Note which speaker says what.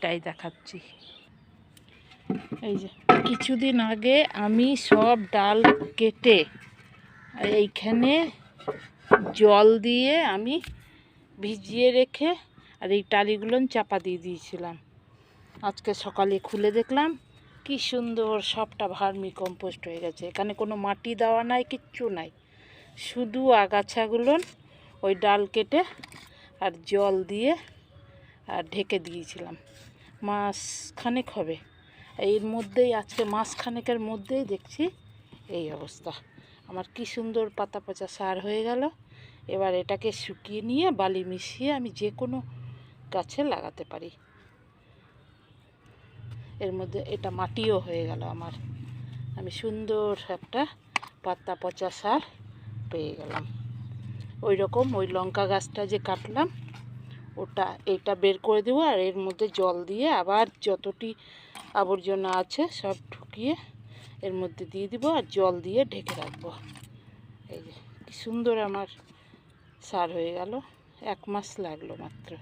Speaker 1: সেটাই দেখাচ্ছি। এই যে, কিছুদিন আগে আমি সব ডাল কেটে এইখানে জল দিয়ে আমি ভিজিয়ে রেখে আর এই টালিগুলো চাপা দিয়ে দিয়েছিলাম। আজকে সকালে খুলে দেখলাম, কি সুন্দর সবটা ভার্মি কম্পোস্ট হয়ে গেছে। এখানে কোনো মাটি দেওয়া নাই, কিচ্ছু নাই। শুধু আগাছাগুলো ওই ডাল কেটে আর জল দিয়ে আর ঢেকে দিয়েছিলাম। মাস খানেক হবে। এর মধ্যেই আজকে মাস খানেকের মধ্যেই দেখছি এই অবস্থা। আমার কি সুন্দর পাতা পচা সার হয়ে গেল। এবার এটাকে শুকিয়ে নিয়ে বালি মিশিয়ে আমি যে কোনো গাছে লাগাতে পারি। এর মধ্যে এটা মাটিও হয়ে গেল আমার। আমি সুন্দর একটা পাতা পচা সার পেয়ে গেলাম। ওই রকম ওই লঙ্কা গাছটা যে কাটলাম ওটা এটা বের করে দেবো আর এর মধ্যে জল দিয়ে আবার যতটি আবর্জনা আছে সব ঠুকিয়ে এর মধ্যে দিয়ে দিব আর জল দিয়ে ঢেকে রাখব। এই যে, কি সুন্দর আমার সার হয়ে গেল। এক মাস লাগল মাত্র।